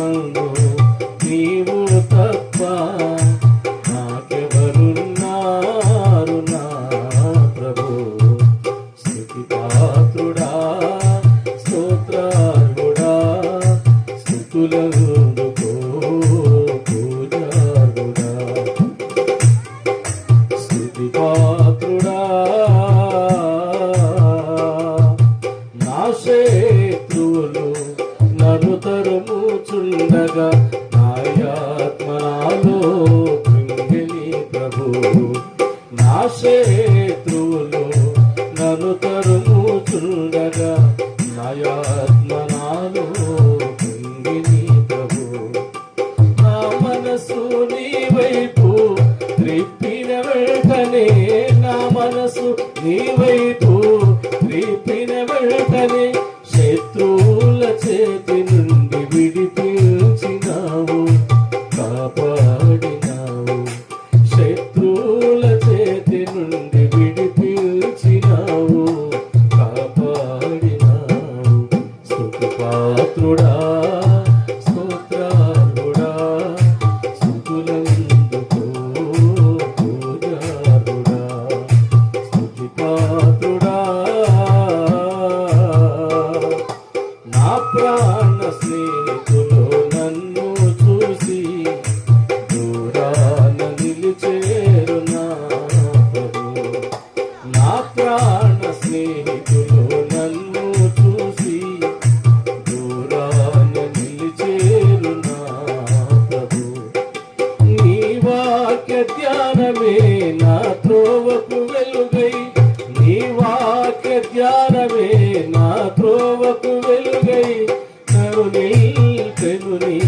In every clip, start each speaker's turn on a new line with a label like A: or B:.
A: ఆకాశమందు నన్ను నాయాత్మనాలో కృంగిలి ప్రభు. నా శత్రువులు నన్ను తరుముచుండగా నాయాత్మనాలో కృంగిలి ప్రభు. నా మనసు నీ వైపు త్రిప్పిన వెంటనే నా మనసు నీ వైపు త్రిప్పిన వెంటనే శత్రువుల చేతి నుండి పాత్రుడా స్తోత్రారుడా స్తుతులందుకో పూజారుడా స్తుతి పాత్రుడా నా ప్రాణ స్నేహితులు నన్ను చూసి దూరాన నిలిచేరు నా ప్రాణ స్నేహితులు ధ్యానమే నా త్రోవకు వెలుగై నీ వాక్య ధ్యానమే నా త్రోవకు వెలుగై. నను నిల్పెను నీ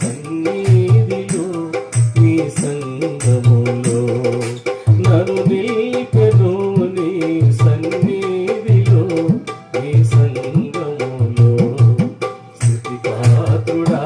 A: సన్నిధిలో నీ సంగములో నను నిల్పెను నీ సన్నిధిలో నీ సంగములో. స్థితిపాత్రుడా